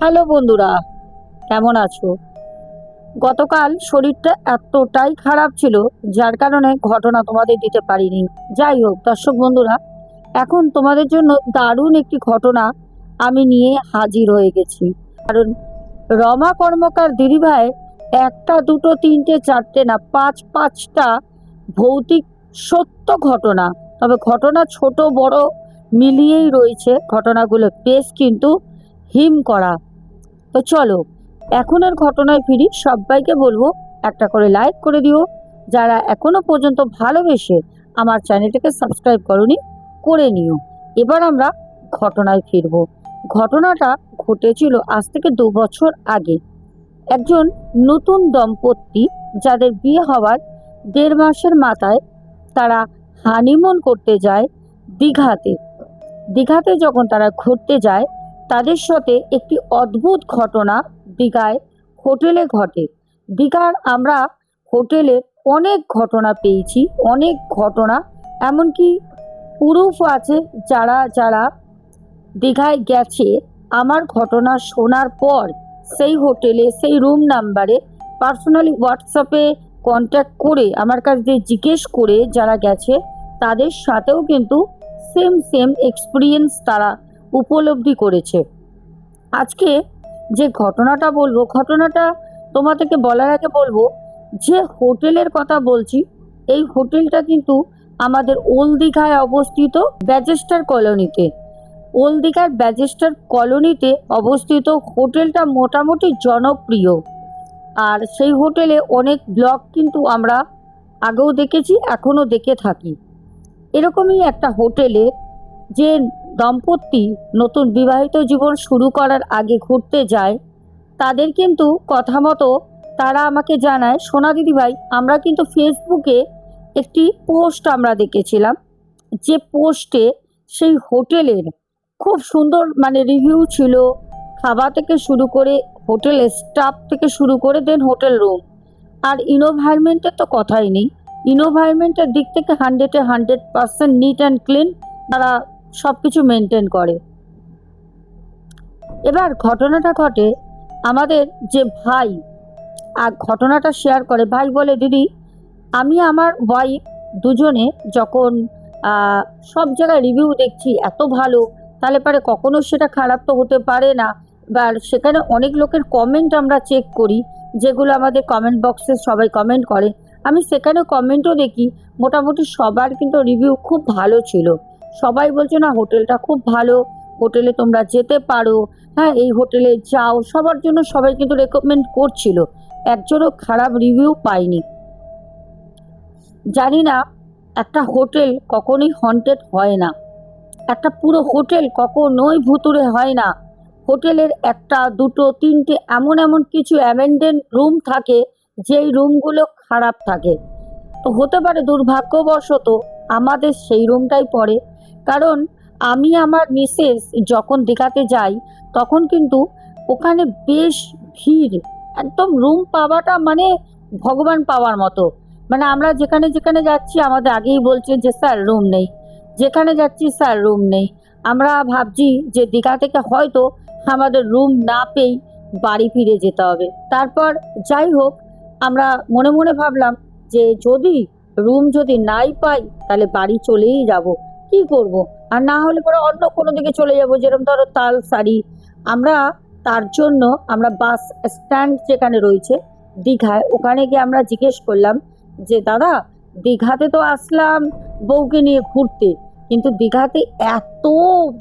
Hello বন্ধুরা, কেমন আছো? গতকাল শরীরটা এতটাই খারাপ ছিল, যার কারণে ঘটনা তোমাদের দিতে পারিনি। যাই হোক, দর্শক বন্ধুরা, এখন তোমাদের জন্য দারুণ একটি ঘটনা আমি নিয়ে হাজির হয়ে গেছি। কারণ রমা কর্মকার দিদিভাই একটা, দুটো, তিনটে, চারটে না, পাঁচ, পাঁচটা ভৌতিক সত্য ঘটনা। তবে ঘটনা ছোট, বড় মিলিয়েই রয়েছে। ঘটনাগুলো বেশ কিন্তু হিম করা। তো চলো এখনের ঘটনায় ফিরি, সবাইকে বলব একটা করে লাইক করে দিও। যারা এখনও পর্যন্ত ভালোবেসে আমার চ্যানেলটাকে সাবস্ক্রাইব করনি, করে নিও। এবার আমরা ঘটনায় ফিরব। ঘটনাটা ঘটেছিল আজ থেকে দু বছর আগে। একজন নতুন দম্পতি যাদের বিয়ে হওয়ার দেড় মাসের মাথায় তারা হানিমুন করতে যায় দীঘাতে। দীঘাতে যখন তারা ঘুরতে যায় তাদের সাথে একটি অদ্ভুত ঘটনা দীঘায় হোটেলে ঘটে। দীঘার আমরা হোটেলে অনেক ঘটনা পেয়েছি, অনেক ঘটনা। এমনকি প্রুফ আছে যারা যারা দীঘায় গেছে। আমার ঘটনা শোনার পর সেই হোটেলে, সেই রুম নাম্বারে পার্সোনালি হোয়াটসঅ্যাপে কন্ট্যাক্ট করে, আমার কাছ দিয়ে জিজ্ঞেস করে যারা গেছে, তাদের সাথেও কিন্তু সেম সেম এক্সপিরিয়েন্স তারা উপলব্ধি করেছে। আজকে যে ঘটনাটা বলব, ঘটনাটা তোমাদেরকে বলার আগে বলব, যে হোটেলের কথা বলছি, এই হোটেলটা কিন্তু আমাদের ওল্ড দীঘায় অবস্থিত ব্যাজেস্টার কলোনিতে। ওল্ড দীঘার ব্যাজেস্টার কলোনিতে অবস্থিত হোটেলটা মোটামুটি জনপ্রিয়। আর সেই হোটেলে অনেক ব্লগ কিন্তু আমরা আগেও দেখেছি, এখনও দেখে থাকি। এরকমই একটা হোটেলে যে দম্পতি নতুন বিবাহিত জীবন শুরু করার আগে ঘুরতে যায়, তাদের কিন্তু কথা মতো তারা আমাকে জানায়, সোনা দিদিভাই, আমরা কিন্তু ফেসবুকে একটি পোস্ট আমরা দেখেছিলাম। যে পোস্টে সেই হোটেলের খুব সুন্দর মানে রিভিউ ছিল, খাবার থেকে শুরু করে হোটেলের স্টাফ থেকে শুরু করে দেন হোটেল রুম আর ইনোভারমেন্টের তো কথাই নেই। ইনোভারমেন্টের দিক থেকে হান্ড্রেডে hundred percent neat and clean তারা সব কিছু মেনটেন করে। এবার ঘটনাটা ঘটে আমাদের যে ভাই, আর ঘটনাটা শেয়ার করে। ভাই বলে, দিদি, আমি আমার ওয়াইফ দুজনে যখন সব জায়গায় রিভিউ দেখছি, এত ভালো, তাহলে পারে কখনো সেটা খারাপ তো হতে পারে না। বা সেখানে অনেক লোকের কমেন্ট আমরা চেক করি, যেগুলো আমাদের কমেন্ট বক্সে সবাই কমেন্ট করে। আমি সেখানে কমেন্টও দেখি, মোটামুটি সবার কিন্তু রিভিউ খুব ভালো ছিল। সবাই বলছে, না, হোটেলটা খুব ভালো। হোটেলে তোমরা যেতে পারো। হ্যাঁ এই হোটেলে যাও। সবার জন্য সবাই কিন্তু রেকমেন্ড করছিল। একজনও খারাপ রিভিউ পাইনি জানি না, একটা হোটেল কখনোই হন্টেড হয় না। একটা পুরো হোটেল কখনোই ভুতুরে হয় না। হোটেলের একটা, দুটো, তিনটে এমন এমন কিছু অ্যামেন্ডেন রুম থাকে, যেই রুমগুলো খারাপ থাকে। তো হতে পারে দুর্ভাগ্যবশত আমাদের সেই রুমটাই পড়ে। কারণ আমি আমার মিসেস যখন দীঘাতে যাই, তখন কিন্তু ওখানে বেশ ভিড়। একদম রুম পাওয়াটা মানে ভগবান পাওয়ার মতো। মানে আমরা যেখানে যেখানে যাচ্ছি, আমাদের আগেই বলছে যে, স্যার রুম নেই। যেখানে যাচ্ছি, স্যার রুম নেই। আমরা ভাবছি যে, দীঘা থেকে হয়তো আমাদের রুম না পেয়েই বাড়ি ফিরে যেতে হবে। তারপর যাই হোক, আমরা মনে মনে ভাবলাম যে, যদি রুম যদি নাই পাই, তাহলে বাড়ি চলেই যাব। কি করব? আর না হলে পরে অন্য কোনো দিকে চলে যাব, যেরকম ধরো তাল সারি। আমরা তার জন্য আমরা বাস স্ট্যান্ড যেখানে রয়েছে দীঘায়, ওখানে গিয়ে আমরা জিজ্ঞেস করলাম যে, দাদা, দীঘাতে তো আসলাম বউকে নিয়ে ঘুরতে, কিন্তু দীঘাতে এত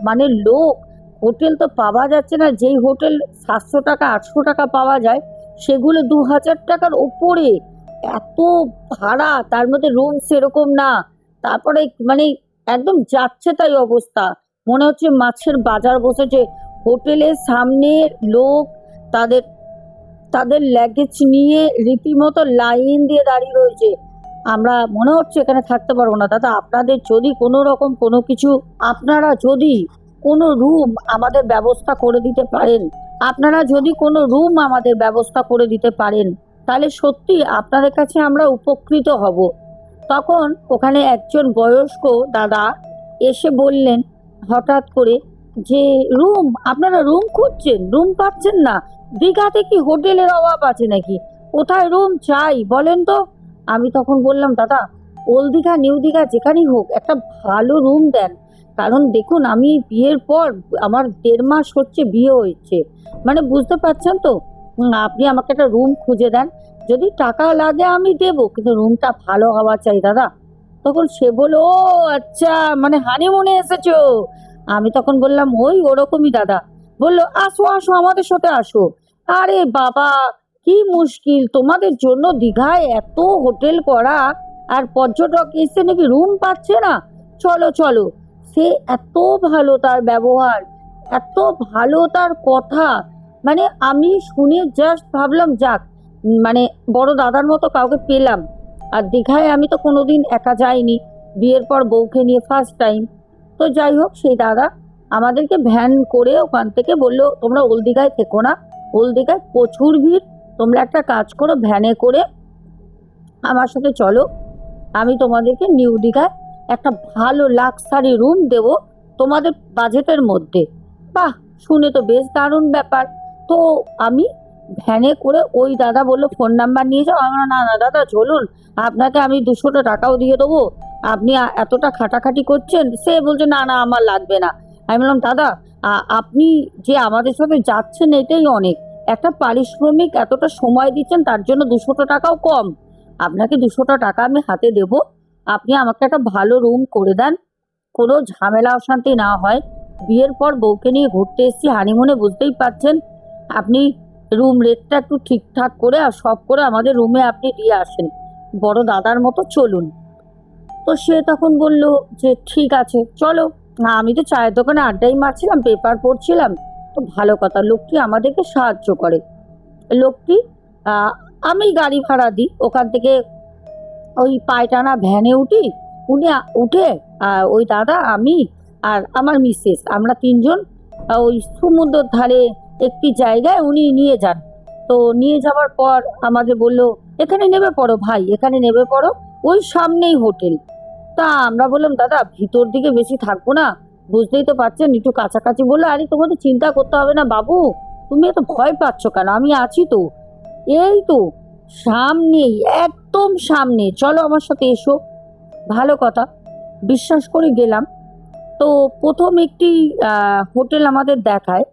মানে লোক, হোটেল তো পাওয়া যাচ্ছে না। যেই হোটেল সাতশো টাকা, আটশো টাকা পাওয়া যায়, সেগুলো দু হাজার টাকার ওপরে। এত ভাড়া, তার মধ্যে রুম সেরকম না। তারপরে মানে একদম যাচ্ছে তাই অবস্থা। মনে হচ্ছে মাছের বাজার বসেছে। হোটেলের সামনে লোক তাদের তাদের ল্যাগেজ নিয়ে রীতিমতো লাইন দিয়ে দাঁড়িয়ে রয়েছে। আমরা মনে হচ্ছে এখানে থাকতে পারব না। দাদা, আপনাদের যদি কোনো রকম কোনো কিছু, আপনারা যদি কোনো রুম আমাদের ব্যবস্থা করে দিতে পারেন, আপনারা যদি কোনো রুম আমাদের ব্যবস্থা করে দিতে পারেন, তাহলে সত্যি আপনাদের কাছে আমরা উপকৃত হব। তখন ওখানে একজন বয়স্ক দাদা এসে বললেন হঠাৎ করে যে, রুম, আপনারা রুম খুঁজছেন? রুম পাচ্ছেন না। দীঘাতে কি হোটেলের অভাব আছে নাকি? কোথায় রুম চাই, বলেন তো? আমি তখন বললাম, দাদা, ওল্ড দীঘা, নিউ দীঘা যেখানেই হোক, একটা ভালো রুম দেন। কারণ দেখুন, আমি বিয়ের পর আমার দেড় মাস হচ্ছে বিয়ে হয়েছে। মানে বুঝতে পারছেন তো? আপনি আমাকে একটা রুম খুঁজে দেন। যদি টাকা লাগে আমি দেবো, কিন্তু রুমটা ভালো হওয়া চাই দাদা। তখন সে বলল, ও আচ্ছা মানে হানিমুনে এসেছ? আমি তখন বললাম, ওই ওরকমই দাদা। বলল, আসো আসো, আমাদের সাথে আসো। আরে বাবা, কি মুশকিল, তোমাদের জন্য দীঘায় এত হোটেল করা, আর পর্যটক এসে নাকি রুম পাচ্ছে না। চলো চলো, সে এত ভালো তার ব্যবহার, এত ভালো তার কথা মানে আমি শুনে জাস্ট ভাবলাম, যাক মানে বড় দাদার মতো কাউকে পেলাম। আর দীঘায় আমি তো কোনোদিন একা যাইনি। বিয়ের পর বউকে নিয়ে ফার্স্ট টাইম তো যাই হোক, সেই দাদা আমাদেরকে ভ্যান করে ওখান থেকে বলল, তোমরা ওল দীঘায় থেকো না। ওল দীঘায় প্রচুর ভিড়। তোমরা একটা কাজ করো ভ্যানে করে আমার সাথে চলো। আমি তোমাদেরকে নিউ দীঘায় একটা ভালো লাক্সারি রুম দেব তোমাদের বাজেটের মধ্যে। বাহ, শুনে তো বেশ দারুণ ব্যাপার। তো আমি ভ্যানে করে ওই দাদা বলল ফোন নাম্বার নিয়ে যাও। আমরা না না, দাদা, চলুন। আপনাকে আমি দুশোটা টাকাও দিয়ে দেবো। আপনি এতটা খাটাখাটি করছেন। সে বলছে, না না, আমার লাগবে না। আমি বললাম, দাদা আপনি যে আমাদের সাথে যাচ্ছেন, এটাই অনেক। একটা পারিশ্রমিক এতটা সময় দিচ্ছেন, তার জন্য দুশোটা টাকাও কম। আপনাকে দুশোটা টাকা আমি হাতে দেব। আপনি আমাকে একটা ভালো রুম করে দেন। কোনো ঝামেলা, অশান্তি না হয়। বিয়ের পর বউকে নিয়ে ঘুরতে এসেছি। হানিমুনে বুঝতেই পারছেন। আপনি রুম রেটটা একটু ঠিকঠাক করে আর সব করে আমাদের রুমে আপনি দিয়ে আসেন। বড় দাদার মতো চলুন। তো সে তখন বলল যে, ঠিক আছে, চলো। না, আমি তো চায়ের দোকানে আড্ডাই মারছিলাম, পেপার পড়ছিলাম। তো ভালো কথা, লোকটি আমাদেরকে সাহায্য করে। লোকটি? আমি গাড়ি ভাড়া দিই, ওখান থেকে ওই পায়টানা ভ্যানে উঠি, উনি উঠে ওই দাদা, আমি আর আমার মিসেস, আমরা তিনজন ওই সমুদ্রের ধারে একটি জায়গায় উনি নিয়ে যান। তো নিয়ে যাওয়ার পর আমাদের বলল, এখানে নেমে পড়ো ভাই, এখানে নেমে পড়ো, ওই সামনেই হোটেল। তা আমরা বললাম, দাদা, ভিতর দিকে বেশি থাকব না। বুঝতেই তো পারছেন, একটু কাছাকাছি বলল, আরে, তোমাদের চিন্তা করতে হবে না বাবু, তুমি এত ভয় পাচ্ছ কেন? আমি আছি তো। এই তো, সামনেই, একদম সামনে, চলো আমার সাথে এসো। ভালো কথা, বিশ্বাস করে গেলাম। তো প্রথম একটি হোটেল আমাদের দেখায়।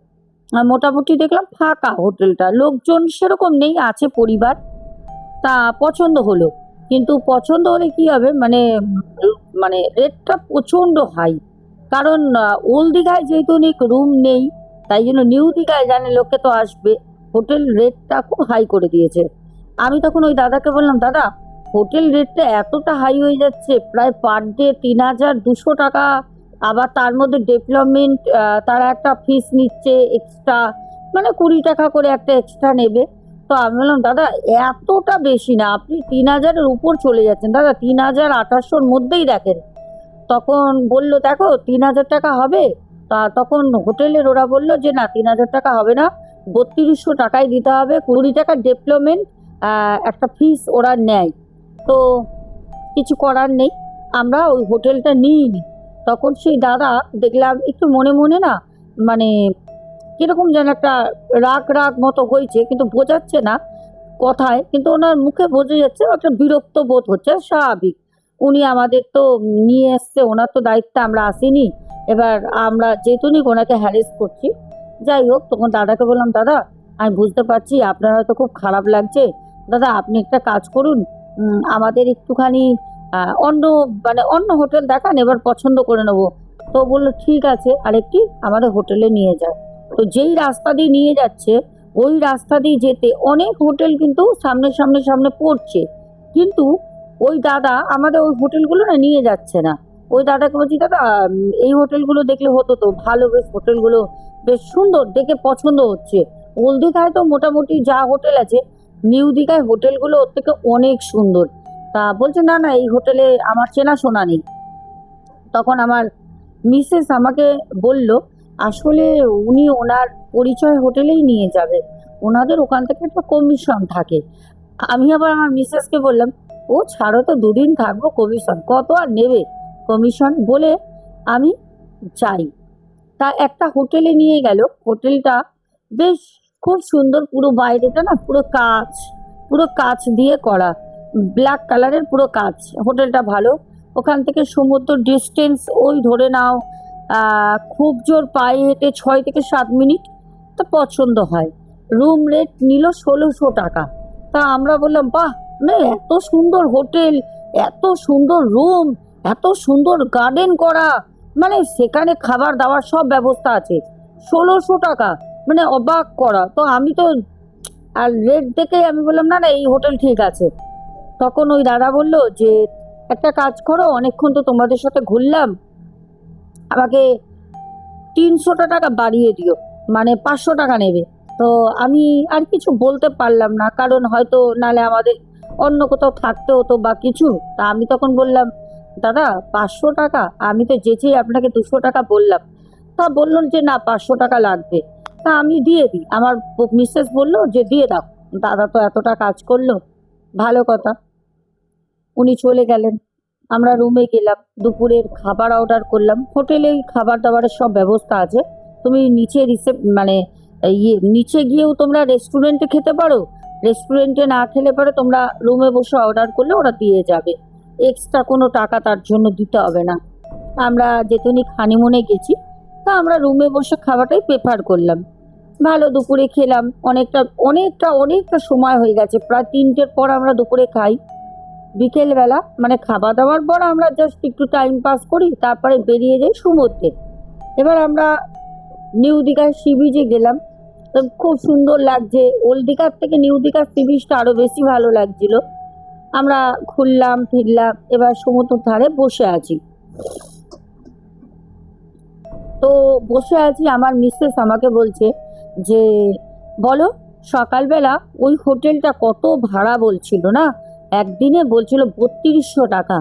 মোটামুটি দেখলাম ফাঁকা হোটেলটা। লোকজন সেরকম নেই, আছে পরিবার। তা পছন্দ হলো। কিন্তু পছন্দ হলে কি হবে? মানে মানে রেটটা প্রচণ্ড হাই কারণ ওল্ড দীঘায় যেহেতু অনেক রুম নেই, তাই জন্য নিউ দীঘায় জানে লোকে তো আসবে। হোটেল রেটটা খুব হাই করে দিয়েছে। আমি তখন ওই দাদাকে বললাম, দাদা, হোটেল রেটটা এতটা হাই হয়ে যাচ্ছে, প্রায় পার ডে তিন হাজার দুশো টাকা আবার তার মধ্যে ডেভেলপমেন্ট তারা একটা ফিস নিচ্ছে এক্সট্রা মানে কুড়ি টাকা করে একটা এক্সট্রা নেবে। তো আমি বললাম, দাদা, এতটা বেশি না, আপনি তিন হাজারের উপর চলে যাচ্ছেন। দাদা, তিন হাজার আঠাশশোর মধ্যেই দেখেন। তখন বলল, দেখো, তিন হাজার টাকা হবে। তা তখন হোটেলের ওরা বলল যে, না, তিন হাজার টাকা হবে না, বত্রিশশো টাকাই দিতে হবে, কুড়ি টাকা ডেভেলপমেন্ট একটা ফিস ওরা নেয়। তো কিছু করার নেই, আমরা ওই হোটেলটা নিই নিইনি। তখন সেই দাদা দেখলাম একটু মনে মনে না মানে কীরকম যেন একটা রাগ রাগ মতো হয়েছে, কিন্তু বোঝাচ্ছে না কথায়, কিন্তু ওনার মুখে বোঝা যাচ্ছে একটা বিরক্ত বোধ হচ্ছে, স্বাভাবিক। উনি আমাদের তো নিয়ে এসছে, ওনার তো দায়িত্বে আমরা আসিনি। এবার আমরা যেহেতু ওনাকে হ্যারেস করছি। যাই হোক, তখন দাদাকে বললাম, দাদা, আমি বুঝতে পারছি আপনার হয়তো খুব খারাপ লাগছে। দাদা, আপনি একটা কাজ করুন। আমাদের একটুখানি অন্য মানে অন্য হোটেল দেখান এবার পছন্দ করে নেব। তো বলল, ঠিক আছে, আরেকটি আমাদের হোটেলে নিয়ে যায় তো যেই রাস্তা দিয়ে নিয়ে যাচ্ছে, ওই রাস্তা দিয়ে যেতে অনেক হোটেল কিন্তু সামনে সামনে সামনে পড়ছে। কিন্তু ওই দাদা আমাদের ওই হোটেলগুলো না নিয়ে যাচ্ছে না। ওই দাদাকে বলছি, দাদা এই হোটেলগুলো দেখলে হতো তো, ভালো, বেশ হোটেলগুলো, বেশ সুন্দর, দেখে পছন্দ হচ্ছে। ওল্ড দীঘায় তো মোটামুটি যা হোটেল আছে, নিউ দীঘায় হোটেলগুলো ওর থেকে অনেক সুন্দর। তা বলছে, না না, এই হোটেলে আমার চেনাশোনা নেই। তখন আমার মিসেস আমাকে বলল, আসলে উনি ওনার পরিচয় হোটেলেই নিয়ে যাবে। ওনাদের ওখান থেকে একটা কমিশন থাকে। আমি আবার আমার মিসেসকে বললাম, ও ছাড়ো তো, দুদিন থাকব কমিশন। কত আর নেবে কমিশন? বলে আমি যাই। তা একটা হোটেলে নিয়ে গেল। হোটেলটা বেশ খুব সুন্দর, পুরো বাইরেটা না, পুরো কাচ পুরো কাচ দিয়ে করা। ব্ল্যাক কালারের পুরো কাচ হোটেলটা ভালো। ওখান থেকে সমুদ্র ডিস্টেন্স ওই ধরে নাও খুব জোর পায়ে হেঁটে ছয় থেকে সাত মিনিট, তা পছন্দ হয়। রুম রেট নিল ষোলোশো টাকা। তা আমরা বললাম, বাহ মানে এত সুন্দর হোটেল, এত সুন্দর রুম এত সুন্দর গার্ডেন করা। মানে সেখানে খাবার দাবার সব ব্যবস্থা আছে। ষোলোশো টাকা মানে অবাক করা। তো আমি তো, আর রেট দেখে আমি বললাম, না না, এই হোটেল ঠিক আছে। তখন ওই দাদা বলল যে, একটা কাজ করো, অনেকক্ষণ তো তোমাদের সাথে ঘুরলাম। আমাকে তিনশোটা টাকা বাড়িয়ে দিও মানে পাঁচশো টাকা নেবে। তো আমি আর কিছু বলতে পারলাম না, কারণ হয়তো নালে আমাদের অন্য কোথাও থাকতে হতো বা কিছু। তা আমি তখন বললাম, দাদা, পাঁচশো টাকা? আমি তো যেচেই আপনাকে দুশো টাকা বললাম। তা বললেন যে, না, পাঁচশো টাকা লাগবে। তা আমি দিয়ে দিই। আমার মিসেস বলল যে, দিয়ে দাও। দাদা তো এতটা কাজ করল, ভালো কথা। উনি চলে গেলেন। আমরা রুমে গেলাম, দুপুরের খাবার অর্ডার করলাম। হোটেলেই খাবার দাবারের সব ব্যবস্থা আছে। তুমি নিচে রিসেপ মানে ইয়ে নিচে গিয়েও তোমরা রেস্টুরেন্টে খেতে পারো। রেস্টুরেন্টে না খেলে পরে তোমরা রুমে বসে অর্ডার করলে ওরা দিয়ে যাবে। এক্সট্রা কোনো টাকা তার জন্য দিতে হবে না। আমরা যেতনি খানিমুনে গেছি, তা আমরা রুমে বসে খাওয়াটাই প্রেফার করলাম। ভালো দুপুরে খেলাম। অনেকটা অনেকটা অনেকটা সময় হয়ে গেছে। প্রায় তিনটের পর আমরা দুপুরে খাই। বিকেলবেলা মানে খাওয়া দাওয়ার পর আমরা জাস্ট একটু টাইম পাস করি, তারপরে বেরিয়ে যাই সমুদ্রে। এবার আমরা নিউ দীঘার সি বিচে গেলাম। তো খুব সুন্দর লাগছে। ওল্ড দীঘার থেকে নিউ দীঘার সি বিচটা আরও বেশি ভালো লাগছিল। আমরা ঘুরলাম, ফিরলাম, এবার সমুদ্রের ধারে বসে আছি। তো বসে আছি, আমার মিসেস আমাকে বলছে যে, বলো, সকালবেলা ওই হোটেলটা কত ভাড়া বলছিল না? একদিনে বলছিল বত্রিশশো টাকা।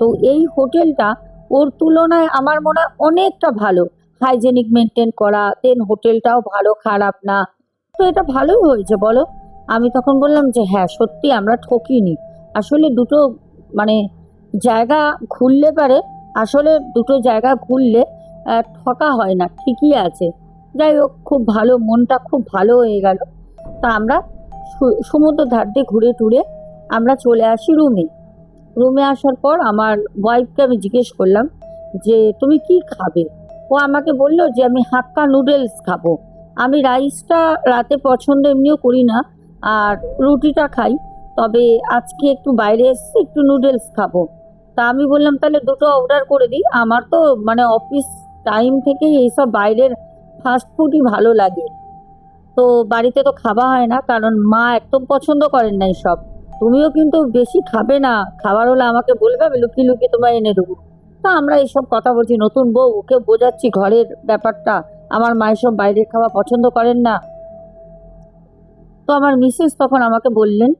তো এই হোটেলটা ওর তুলনায় আমার মনে হয় অনেকটা ভালো। হাইজেনিক মেনটেন করা দেন হোটেলটাও ভালো, খারাপ না। তো এটা ভালোই হয়েছে, বলো। আমি তখন বললাম যে হ্যাঁ সত্যি আমরা ঠকিনি। আসলে দুটো মানে জায়গা ঘুরলে পারে, আসলে দুটো জায়গা ঘুরলে ঠকা হয় না, ঠিকই আছে। যাই হোক, খুব ভালো, মনটা খুব ভালো হয়ে গেল। তা আমরা সমুদ্র ধার দিয়ে ঘুরে টুরে আমরা চলে আসি রুমে রুমে আসার পর আমার ওয়াইফকে আমি জিজ্ঞেস করলাম যে, তুমি কি খাবে? ও আমাকে বলল যে, আমি হাক্কা নুডলস খাব। আমি রাইসটা রাতে পছন্দ এমনিও করি না আর রুটিটা খাই, তবে আজকে একটু বাইরে এসেছি, একটু নুডলস খাব। তা আমি বললাম, তাহলে দুটো অর্ডার করে দিই। আমার তো মানে অফিস টাইম থেকে এইসব বাইরের ফাস্ট ফুডই ভালো লাগে। তো বাড়িতে তো খাওয়া হয় না, কারণ মা একদম পছন্দ করেন না সব। তুমিও কিন্তু বেশি খাবে না। খাবার হলে আমাকে বলবে, আমি লুকিয়ে লুকিয়ে তোমায় এনে দেবো। তা আমরা এইসব কথা বলছি, নতুন বউ, ওকে বোঝাচ্ছি ঘরের ব্যাপারটা। আমার মায়ের সব বাইরের খাওয়া পছন্দ করেন না। তো আমার মিসেস তখন আমাকে বললেন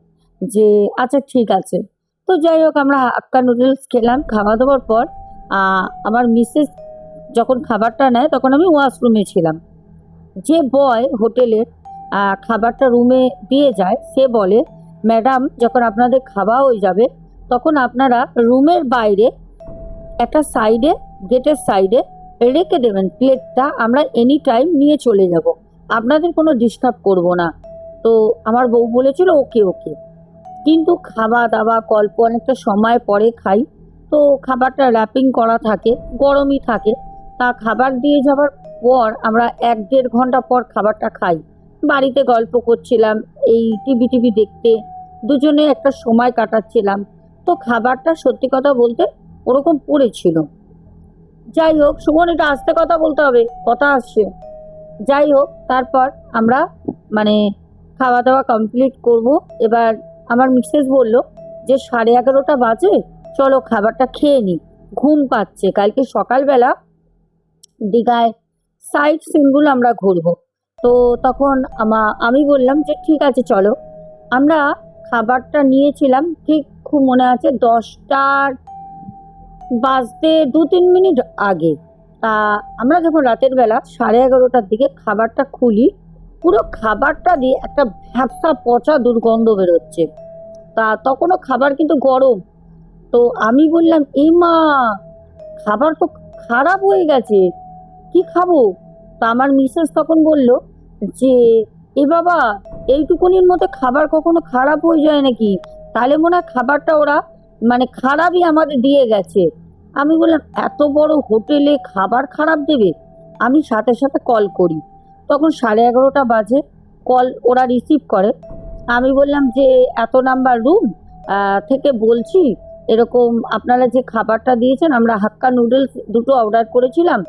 যে আচ্ছা ঠিক আছে। তো যাই হোক, আমরা হাক্কা নুডলস খেলাম, খাওয়া দাওয়ার পর আমার মিসেস যখন খাবারটা নেয়, তখন আমি ওয়াশরুমে ছিলাম। যে বয় হোটেলের খাবারটা রুমে দিয়ে যায়, সে বলে ম্যাডাম, যখন আপনাদের খাওয়া হয়ে যাবে, তখন আপনারা রুমের বাইরে একটা সাইডে, গেটের সাইডে রেখে দেবেন প্লেটটা। আমরা এনি টাইম নিয়ে চলে যাব। আপনাদের কোনো ডিস্টার্ব করব না। তো আমার বউ বলেছিল, ওকে ওকে। কিন্তু খাওয়া দাওয়া গল্প অনেকটা সময় পরে খাই। তো খাবারটা র্যাপিং করা থাকে, গরমই থাকে। তা খাবার দিয়ে যাওয়ার পর আমরা এক দেড় ঘণ্টা পর খাবারটা খাই। বাড়িতে গল্প করছিলাম, এই টিভি টিভি দেখতে। দুজনে একটা সময় কাটাচ্ছিলাম। তো খাবারটা সত্যি কথা বলতে ওরকম পড়েছিল। যাই হোক, সুমন, এটা আস্তে কথা বলতে হবে, কথা আসছে। যাই হোক, তারপর আমরা মানে খাওয়া দাওয়া কমপ্লিট করব। এবার আমার মিসেস বলল যে সাড়ে এগারোটা বাজে, চলো খাবারটা খেয়ে নিই ঘুম পাচ্ছে, কালকে সকালবেলা দীঘায় সাইট সিনগুলো আমরা ঘুরবো। তো তখন আমা, আমি বললাম যে ঠিক আছে, চলো। আমরা খাবারটা নিয়েছিলাম, ঠিক খুব মনে আছে দশটার বাজতে দু তিন মিনিট আগে। তা আমরা যখন রাতের বেলা সাড়ে এগারোটার দিকে খাবারটা খুলি, পুরো খাবারটা দিয়ে একটা ভ্যাপসা পচা দুর্গন্ধ বেরোচ্ছে। তা তখনও খাবার কিন্তু গরম। তো আমি বললাম এই মা খাবার তো খারাপ হয়ে গেছে। কি খাব? তা আমার মিসেস তখন বলল যে, এ বাবা, এইটুকুনির মধ্যে খাবার কখনো খারাপ হয়ে যায় নাকি? তাহলে মনে হয় খাবারটা ওরা মানে খারাপই আমাদের দিয়ে গেছে। আমি বললাম, এত বড় হোটেলে খাবার খারাপ দেবে? আমি সাথে সাথে কল করি। তখন সাড়ে এগারোটা বাজে কল ওরা রিসিভ করে। আমি বললাম যে, এত নাম্বার রুম থেকে বলছি, এরকম আপনারা যে খাবারটা দিয়েছেন, আমরা হাক্কা নুডলস দুটো অর্ডার করেছিলাম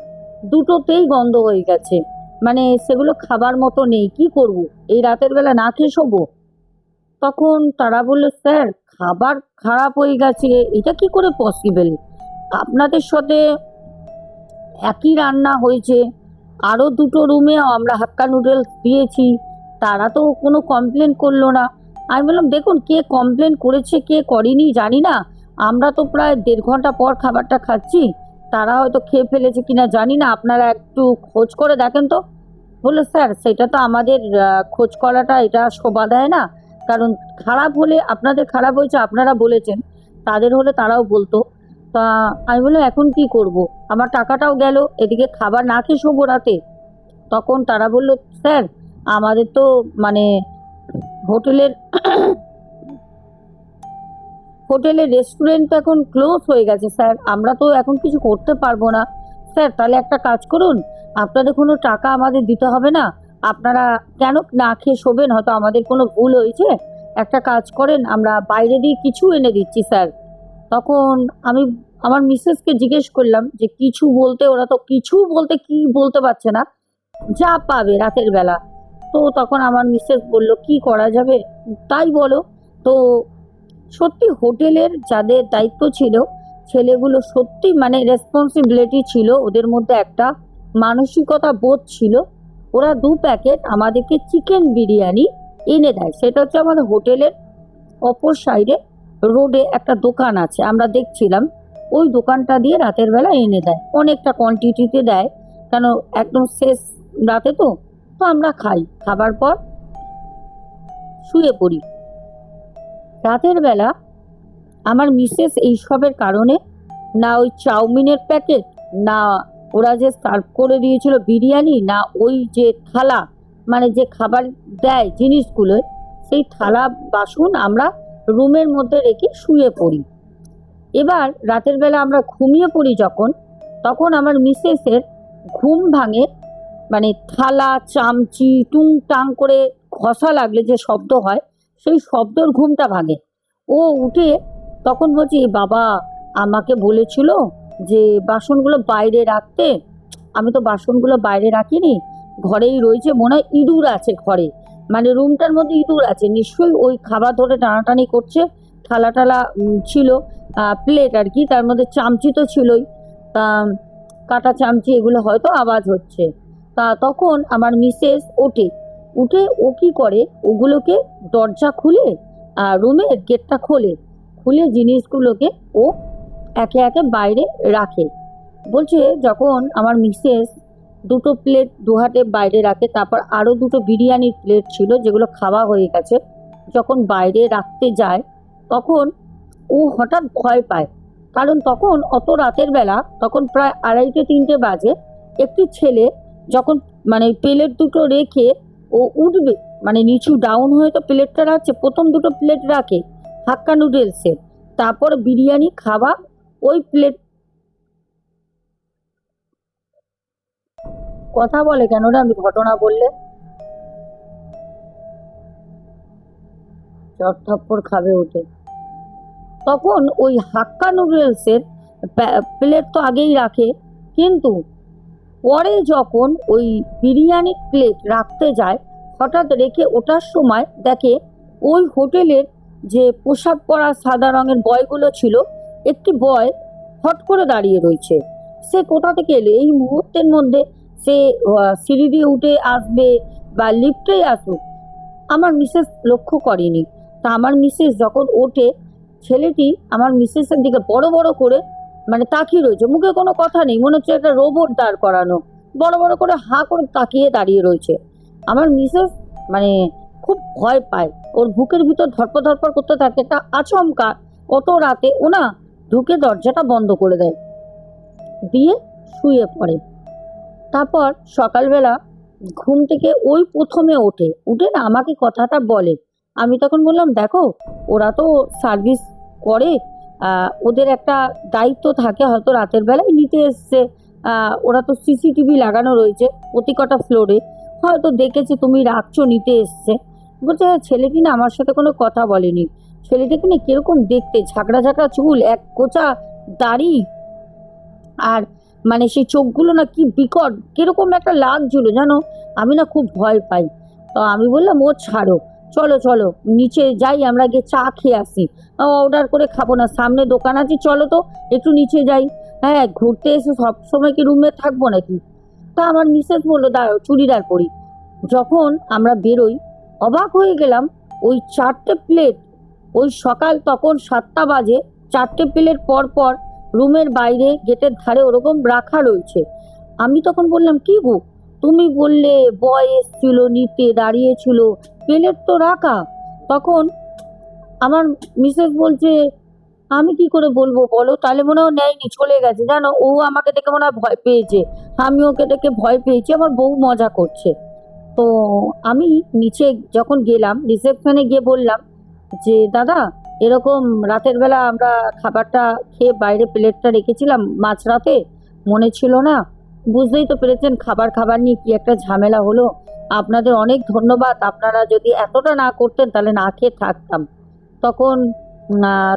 দুটোতেই গন্ধ হয়ে গেছে। মানে সেগুলো খাবার মতো নেই, কি করব? এই রাতের বেলা না খেয়ে শোবো? তখন তারা বলল, স্যার, খাবার খারাপ হয়ে গেছে, এটা কি করে পসিবল আপনাদের সাথে একই রান্না হয়েছে। আরও দুটো রুমেও আমরা হাক্কা নুডলস দিয়েছি। তারা তো কোনো কমপ্লেন করল না। আমি বললাম, দেখুন, কে কমপ্লেন করেছে, কে করেনি জানি না। আমরা তো প্রায় দেড় ঘণ্টা পর খাবারটা খাচ্ছি। তারা হয়তো খেয়ে ফেলেছে কিনা জানি না। আপনারা একটু খোঁজ করে দেখেন তো। বলল, স্যার, সেটা তো আমাদের খোঁজ করাটা, এটা শোভা দেয় না। কারণ খারাপ হলে আপনাদের খারাপ হয়েছে, আপনারা বলেছেন। তাদের হলে তারাও বলতো। তা আমি বললাম, এখন কি করব? আমার টাকাটাও গেল, এদিকে খাবার না খেয়ে শোবো রাতে। তখন তারা বলল, স্যার, আমাদের তো মানে হোটেলের হোটেলের রেস্টুরেন্ট এখন ক্লোজ হয়ে গেছে, স্যার। আমরা তো এখন কিছু করতে পারব না। স্যার, তাহলে একটা কাজ করুন। আপনাদের কোনো টাকা আমাদের দিতে হবে না। আপনারা কেন না খেয়ে শোবেন? হয়তো আমাদের কোনো ভুল হয়েছে। একটা কাজ করেন, আমরা বাইরে দিয়ে কিছু এনে দিচ্ছি, স্যার। তখন আমি আমার মিসেসকে জিজ্ঞেস করলাম যে কিছু বলতে, ওরা তো কিছু বলতে কি বলতে পারছে না। যা পাবে রাতের বেলা। তো তখন আমার মিসেস বলল, কি করা যাবে? তাই বলো। তো সত্যি হোটেলের যাদের দায়িত্ব ছিল, ছেলেগুলো সত্যি মানে রেসপন্সিবিলিটি ছিল, ওদের মধ্যে একটা মানসিকতা বোধ ছিল। ওরা দু প্যাকেট আমাদেরকে চিকেন বিরিয়ানি এনে দেয়। সেটা হচ্ছে আমাদের হোটেলের অপর সাইডে রোডে একটা দোকান আছে, আমরা দেখছিলাম। ওই দোকানটা দিয়ে রাতের বেলা এনে দেয়। অনেকটা কোয়ান্টিটিতে দেয়। কেন একদম শেষ রাতে তো? তো আমরা খাই। খাবার পর শুয়ে পড়ি। রাতের বেলা আমার মিসেস এইসবের কারণে না ওই চাউমিনের প্যাকেট, না ওরা যে সার্ভ করে দিয়েছিল বিরিয়ানি, না ওই যে থালা মানে যে খাবার দেয় জিনিসগুলো, সেই থালা বাসন আমরা রুমের মধ্যে রেখে শুয়ে পড়ি। এবার রাতের বেলা আমরা ঘুমিয়ে পড়ি যখন, তখন আমার মিসেসের ঘুম ভাঙে মানে থালা, চামচি টুং টাং করে ঘষা লাগলে যে শব্দ হয় সেই শব্দর ঘুমটা ভাঙে। ও উঠে তখন বলছি বাবা, আমাকে বলেছিল যে বাসনগুলো বাইরে রাখতে, আমি তো বাসনগুলো বাইরে রাখিনি, ঘরেই রয়েছে, মনে হয় ইঁদুর আছে ঘরে। মানে রুমটার মধ্যে ইঁদুর আছে। নিশ্চয়ই ওই খাবার ধরে টানাটানি করছে, থালা টালা ছিল প্লেট আর কি, তার মধ্যে চামচি তো ছিলই। তা, কাটা চামচি, এগুলো হয়তো আওয়াজ হচ্ছে। তা তখন আমার মিসেস ওঠে উঠে ও কি করে? ওগুলোকে দরজা খুলে আর রুমের গেটটা খোলে। খুলে জিনিসগুলোকে ও একে একে বাইরে রাখে। বলছে, যখন আমার মিসেস দুটো প্লেট দু হাতে বাইরে রাখে, তারপর আরও দুটো বিরিয়ানির প্লেট ছিল যেগুলো খাওয়া হয়ে গেছে, যখন বাইরে রাখতে যায়, তখন ও হঠাৎ ভয় পায়। কারণ তখন অত রাতের বেলা, তখন প্রায় আড়াইটে, তিনটে বাজে, একটি ছেলে যখন মানে প্লেট দুটো রেখে ও উঠবে। মানে নিচু ডাউন হয়ে তো প্লেটটা রাখছে, প্রথম দুটো প্লেট রাখে, হাক্কা নুডলসের তারপর বিরিয়ানি খাওয়া ওই প্লেট কথা বলে কেন রে আমি ঘটনা বললে? চট খাবে ওঠে তখন ওই হাক্কা নুডলসের প্লেট তো আগেই রাখে, কিন্তু পরে যখন ওই বিরিয়ানির প্লেট রাখতে যায়, হঠাৎ রেখে ওঠার সময় দেখে ওই হোটেলের যে পোশাক পরা সাদা রঙের বয়গুলো ছিল, একটি বয় হট করে দাঁড়িয়ে রয়েছে। সে কোথা থেকে এলো? এই মুহূর্তের মধ্যে সে সিঁড়ি দিয়ে উঠে আসবে বা লিফটেই আসুক, আমার মিসেস লক্ষ্য করেনি। তা আমার মিসেস যখন ওঠে, ছেলেটি আমার মিসেসের দিকে বড় বড় করে মানে তাকিয়ে রয়েছে, মুখে কোনো কথা নেই, মনে হচ্ছে একটা রোবট দাঁড় করানো। বড় বড় করে হা করে তাকিয়ে দাঁড়িয়ে রয়েছে। আমার মিসেস মানে খুব ভয় পায়, ওর বুকের ভিতর ধরপর ধরপর করতে থাকে তা আচমকা। অত রাতে ও না ঢুকে দরজাটা বন্ধ করে দেয়, দিয়ে শুয়ে পড়ে। তারপর সকালবেলা ঘুম থেকে ওই প্রথমে ওঠে, উঠে না আমাকে কথাটা বলে। আমি তখন বললাম, দেখো, ওরা তো সার্ভিস করে ওদের একটা দায়িত্ব থাকে হয়তো রাতের বেলায়। নিতে এসছে। ওরা তো সিসিটিভি লাগানো রয়েছে প্রতি কটা ফ্লোরে হয়তো দেখেছে, তুমি রাখছো, নিতে এসছে। বলছে হ্যাঁ ছেলেটি না আমার সাথে কোনো কথা বলেনি। ছেলেটাকে না কীরকম দেখতে? ঝাঁকড়া ঝাঁকড়া চুল, এক কোচা দাড়ি। আর মানে সেই চোখগুলো না কি বিকট, কীরকম একটা লাগছিল জানো? আমি না খুব ভয় পাই। তো আমি বললাম, ও ছাড়ো। চলো চলো, নিচে যাই, আমরা গিয়ে চা খেয়ে আসি। অর্ডার করে খাব না, সামনে দোকান আছে, চলো তো, একটু নিচে যাই। হ্যাঁ ঘুরতে এসে সবসময় কি রুমে থাকব নাকি? তা আমার মিসেস বলল, দাঁড়াও, চুড়িদার পরি। যখন আমরা বেরোই, অবাক হয়ে গেলাম, ওই চারটে প্লেট ওই সকাল তখন সাতটা বাজে, চারটে প্লেট পর পর রুমের বাইরে গেটের ধারে ওরকম রাখা রয়েছে। আমি তখন বললাম, কি গো তুমি বললে বয় এসছিল, নিতে দাঁড়িয়েছিল প্লেট তো রাখা। তখন আমার মিসেস বলছে, আমি কি করে বলব বলো? তাহলে মনে হয় নেয়নি, চলে গেছে। জানো, ও আমাকে দেখে মনে হয় ভয় পেয়েছে। আমি ওকে দেখে ভয় পেয়েছি, আমার বউ মজা করছে। তো আমি নিচে যখন গেলাম, রিসেপশনে গিয়ে বললাম যে, দাদা, এরকম রাতের বেলা আমরা খাবারটা খেয়ে বাইরে প্লেটটা রেখেছিলাম মাঝরাতে, মনে ছিল না? বুঝতেই তো পেরেছেন খাবার খাবার নিয়ে কি একটা ঝামেলা হলো। আপনাদের অনেক ধন্যবাদ। আপনারা যদি এতটা না করতেন, তাহলে না খেয়ে থাকতাম। তখন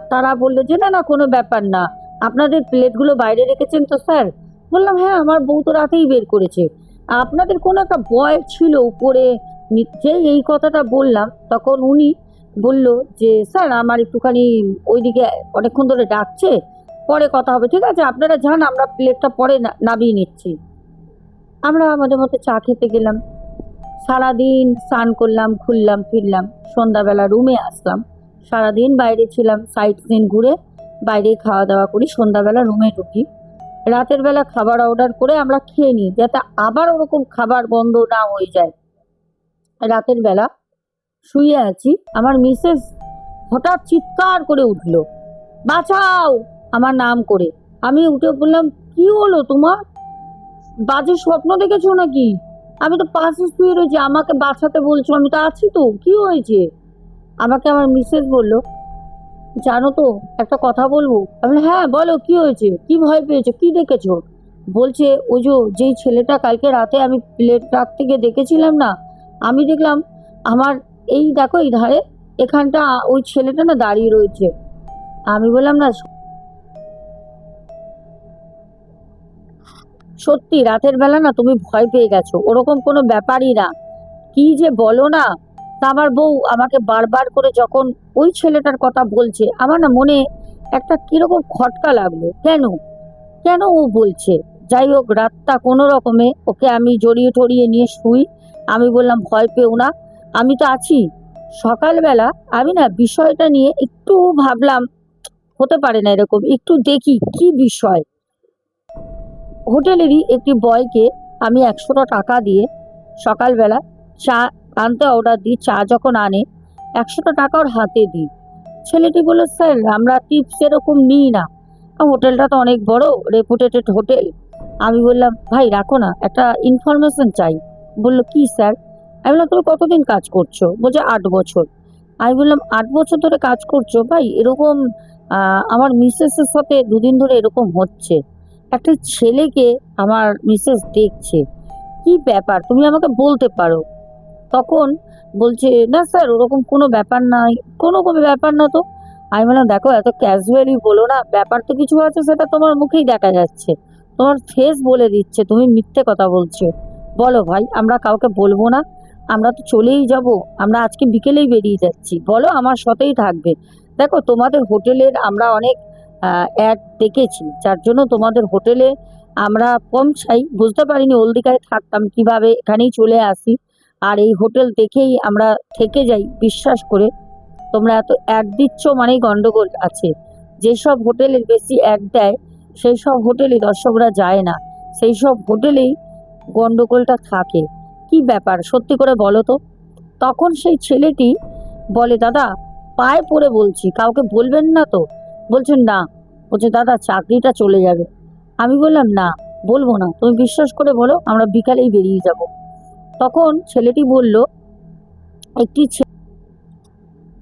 তারা বলল যে, না না, কোনো ব্যাপার না। আপনাদের প্লেটগুলো বাইরে রেখেছেন তো, স্যার? বললাম হ্যাঁ আমার বউ তো রাতেই বের করেছে। আপনাদের কোনো একটা বয় ছিল উপরে, যেই এই কথাটা বললাম, তখন উনি বলল যে, স্যার, আমার একটুখানি ওইদিকে অনেকক্ষণ ধরে ডাকছে। পরে কথা হবে, ঠিক আছে? আপনারা যান, আমরা প্লেটটা পরে নামিয়ে নিচ্ছি। আমরা আমাদের মতো চা খেতে গেলাম। সারাদিন স্নান করলাম, ঘুরলাম, ফিরলাম। সন্ধ্যাবেলা রুমে আসলাম। সারাদিন বাইরে ছিলাম সাইট সিন ঘুরে বাইরে খাওয়া দাওয়া করি, সন্ধ্যাবেলা রুমে ঢুকি। রাতের বেলা খাবার অর্ডার করে আমরা খেয়ে নিই, যাতে আবার ওরকম খাবার বন্ধ না হয়ে যায়। রাতের বেলা শুয়ে আছি, আমার মিসেস হঠাৎ চিৎকার করে উঠল, বাঁচাও! আমার নাম করে। আমি উঠে বললাম, কি হলো তোমার? বাজে স্বপ্ন দেখেছ নাকি? আমি তো পাশে শুয়ে রয়েছি, আমাকে বাঁচাতে বলছো, আমি তো আছি তো, কি হয়েছে? আমাকে আমার মিসেস বলল, জানো তো, একটা কথা বলব? আমি হ্যাঁ বলো, কি হয়েছে? কি ভয় পেয়েছ? কি দেখেছ? বলছে, ওই যে, যেই ছেলেটা কালকে রাতে আমি প্লেট রাখতে গিয়ে দেখেছিলাম না, আমি দেখলাম আমার এই দেখো, এই ধারে এখানটা, ওই ছেলেটা না দাঁড়িয়ে রয়েছে। আমি বললাম, না সত্যি, রাতের বেলা না তুমি ভয় পেয়ে গেছো। ওরকম কোনো ব্যাপারই না। কি যে বলো না? তা আমার বউ আমাকে বারবার করে যখন ওই ছেলেটার কথা বলছে, আমার না মনে একটা কীরকম খটকা লাগল। কেন? কেন ও বলছে? যাই হোক, রাতটা কোনো রকমে ওকে আমি জড়িয়ে টড়িয়ে নিয়ে শুই। আমি বললাম, ভয় পেও না, আমি তো আছি। সকালবেলা আমি না বিষয়টা নিয়ে একটু ভাবলাম, হতে পারে না এরকম। একটু দেখি কি বিষয়। হোটেলেরই একটি বয়কে আমি একশোটা টাকা দিয়ে সকালবেলা চা আনতে অর্ডার দিই চা যখন আনে, একশোটা টাকা ওর হাতে দিই। ছেলেটি বলে, স্যার, আমরা টিপস এরকম নিই না। হোটেলটা তো অনেক বড় রেপুটেটেড হোটেল। আমি বললাম, ভাই, রাখো না, একটা ইনফরমেশন চাই। বলল, কি, স্যার? আমি বললাম, তুমি কতদিন কাজ করছ? বলছে, আট বছর। আমি বললাম, আট বছর ধরে কাজ করছ? ভাই, এরকম আমার মিসেসের সাথে দুদিন ধরে এরকম হচ্ছে। একটা ছেলেকে আমার মিসেস দেখছে। কি ব্যাপার? তুমি আমাকে বলতে পারো। তখন বলছে, না স্যার ওরকম কোনো ব্যাপার নাই। কোনো কোনো ব্যাপার না তো। আমি বললাম, দেখো, এত ক্যাজুয়ালি বলো না। ব্যাপার তো কিছু আছে, সেটা তোমার মুখেই দেখা যাচ্ছে। তোমার ফেস বলে দিচ্ছে, তুমি মিথ্যে কথা বলছো। বলো ভাই, আমরা কাউকে বলব না। আমরা তো চলেই যাব। আমরা আজকে বিকেলেই বেরিয়ে যাচ্ছি। বলো, আমার সাথেই থাকবে। দেখো, তোমাদের হোটেলের আমরা অনেক অ্যাড দেখেছি, যার জন্য তোমাদের হোটেলে আমরা পৌঁছাই বুঝতে পারিনি ওলদিকায় থাকতাম কীভাবে, এখানেই চলে আসি। আর এই হোটেল দেখেই আমরা থেকে যাই, বিশ্বাস করে। তোমরা এত অ্যাড দিচ্ছ মানেই গন্ডগোল আছে। যেসব হোটেলের বেশি অ্যাড দেয় সেই সব হোটেলে দর্শকরা যায় না। সেই সব হোটেলেই গন্ডগোলটা থাকে। কি ব্যাপার, সত্যি করে বলো তো? তখন সেই ছেলেটি বলে, দাদা, পায়ে পড়ে বলছি, কাউকে বলবেন না তো? বলছেন, না। বলছে, দাদা, চাকরিটা চলে যাবে। আমি বললাম, না, বলব না। তুমি বিশ্বাস করে বলো, আমরা বিকালেই বেরিয়ে যাব। তখন ছেলেটি বলল, একটি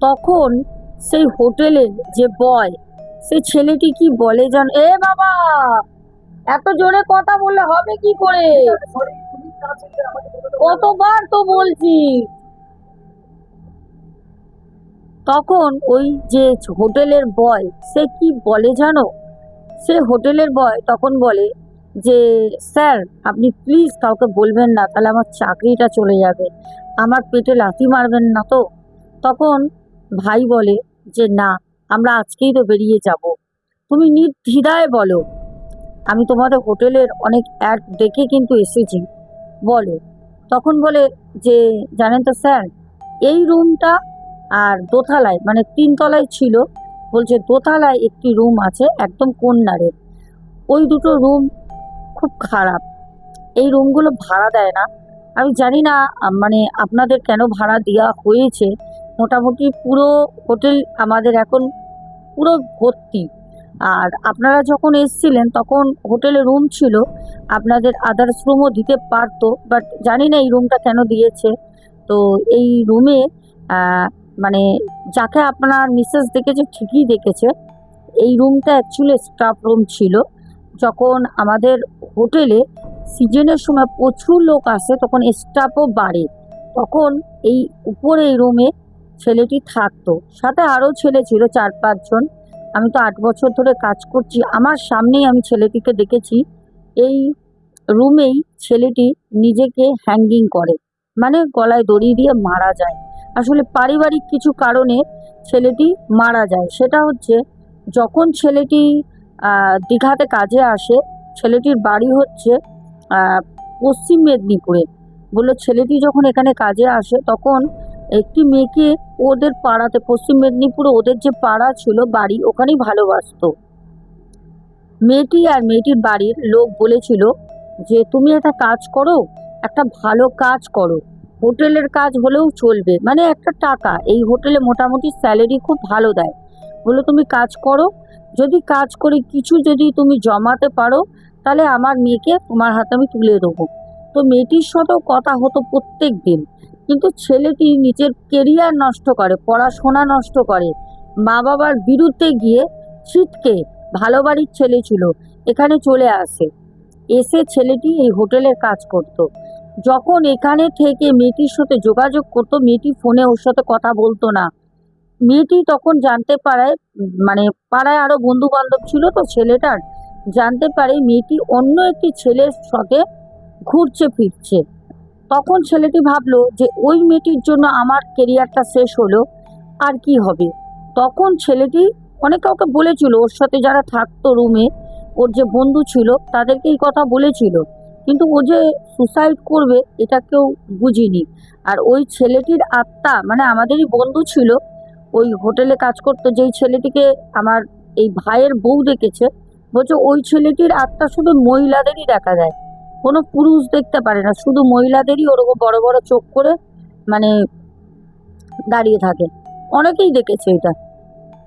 তখন সেই হোটেলের যে বয়, সেই ছেলেটি কি বলে জান, এ বাবা, এত জোরে কথা বললে হবে কি করে? কতবার তো বলছি। তখন ওই যে হোটেলের বয়, সে কি বলে জানো? সে হোটেলের বয় তখন বলে যে, স্যার, আপনি প্লিজ কাউকে বলবেন না, তাহলে আমার চাকরিটা চলে যাবে। আমার পেটে লাথি মারবেন না তো? তখন ভাই বলে যে, না, আমরা আজকেই তো বেরিয়ে যাব। তুমি নির্দ্বিধায় বলো, আমি তোমাদের হোটেলের অনেক অ্যাড দেখে কিন্তু এসেছি। বলো। তখন বলে যে, জানেন তো স্যার, এই রুমটা আর দোতলায় মানে তিনতলায় ছিল, বলছে দোতলায় একটি রুম আছে, একদম কন্যারে। ওই দুটো রুম খুব খারাপ। এই রুমগুলো ভাড়া দেয় না। আমি জানি না মানে আপনাদের কেন ভাড়া দেওয়া হয়েছে? মোটামুটি পুরো হোটেল আমাদের এখন পুরো ভর্তি। আর আপনারা যখন এসছিলেন, তখন হোটেলে রুম ছিল। আপনাদের আদার্স রুমও দিতে পারতো বাট জানি না এই রুমটা কেন দিয়েছে। তো এই রুমে মানে যাকে আপনার মিসেস দেখেছে, ঠিকই দেখেছে। এই রুমটা অ্যাকচুয়ালি স্টাফ রুম ছিল। যখন আমাদের হোটেলে সিজনের সময় প্রচুর লোক আসে, তখন স্টাফও বাড়ে। তখন এই উপরে এই রুমে ছেলেটি থাকতো। সাথে আরও ছেলে ছিল, চার পাঁচজন আমি তো আট বছর ধরে কাজ করছি। আমার সামনেই আমি ছেলেটিকে দেখেছি। এই রুমেই ছেলেটি নিজেকে হ্যাঙ্গিং করে। মানে গলায় দড়ি দিয়ে মারা যায়। আসলে পারিবারিক কিছু কারণে ছেলেটি মারা যায়। সেটা হচ্ছে যখন ছেলেটি দীঘাতে কাজে আসে, ছেলেটির বাড়ি হচ্ছে পশ্চিম মেদিনীপুরে। বলল ছেলেটি যখন এখানে কাজে আসে, তখন একটি মেয়েকে ওদের পাড়াতে, পশ্চিম মেদিনীপুরে ওদের যে পাড়া ছিল, বাড়ি, ওখানেই ভালোবাসতো। মেয়েটি আর মেয়েটির বাড়ির লোক বলেছিল যে, তুমি একটা কাজ করো, একটা ভালো কাজ করো। হোটেলের কাজ হলেও চলবে। মানে একটা টাকা। এই হোটেলে মোটামুটি স্যালারি খুব ভালো দেয়। বলে তুমি কাজ করো। যদি কাজ করে কিছু যদি তুমি জমাতে পারো, তাহলে আমার মেয়েকে তোমার হাতে আমি তুলে দেবো। তো মেয়েটির সাথেও কথা হতো প্রত্যেক দিন। কিন্তু ছেলেটি নিজের কেরিয়ার নষ্ট করে, পড়াশোনা নষ্ট করে। মা বাবার বিরুদ্ধে গিয়ে ছিটকে ভালো বাড়ির ছেলে ছিল। এখানে চলে আসে। এসে ছেলেটি এই হোটেলের কাজ করত। যখন এখানে থেকে মেয়েটির সাথে যোগাযোগ করতো, মেয়েটি ফোনে ওর সাথে কথা বলতো না। মেয়েটি তখন জানতে পারায় মানে পাড়ায় আরও বন্ধু বান্ধব ছিল তো ছেলেটার, জানতে পারে মেয়েটি অন্য একটি ছেলের সাথে ঘুরছে, ফিরছে। তখন ছেলেটি ভাবলো যে, ওই মেয়েটির জন্য আমার কেরিয়ারটা শেষ হলো, আর কি হবে? তখন ছেলেটি অনেক কাউকে বলেছিল, ওর সাথে যারা থাকতো রুমে ওর যে বন্ধু ছিল, তাদেরকে এই কথা বলেছিল। কিন্তু ও যে সুসাইড করবে, এটা কেউ বুঝিনি। আর ওই ছেলেটির আত্মা মানে আমাদেরই বন্ধু ছিল, ওই হোটেলে কাজ করতো, যেই ছেলেটিকে আমার এই ভাইয়ের বউ দেখেছে, বলছে ওই ছেলেটির আত্মা শুধু মহিলাদেরই দেখা যায়। কোনো পুরুষ দেখতে পারে না, শুধু মহিলাদেরই ওরকম বড় বড় চোখ করে মানে দাঁড়িয়ে থাকে। অনেকেই দেখেছে এটা।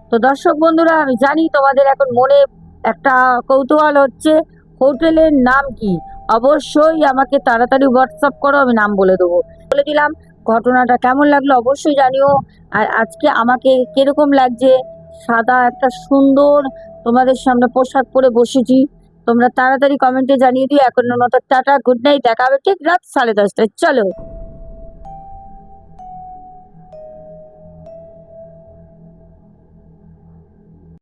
তো দর্শক বন্ধুরা, আমি জানি তোমাদের এখন মনে একটা কৌতূহল হচ্ছে, হোটেলের নাম কি? অবশ্যই আমাকে তাড়াতাড়ি হোয়াটসঅ্যাপ করো, আমি নাম বলে দেবো। বলে দিলাম, ঘটনাটা কেমন লাগল অবশ্যই জানিও। আর আজকে আমাকে কীরকম লাগছে? সাদা একটা সুন্দর তোমাদের সামনে পোশাক পরে বসেছি। তোমরা তাড়াতাড়ি কমেন্টে জানিয়ে দিও। এখন টাটা গুড নাইট দেখা হবে ঠিক রাত সাড়ে দশটায়। চলো।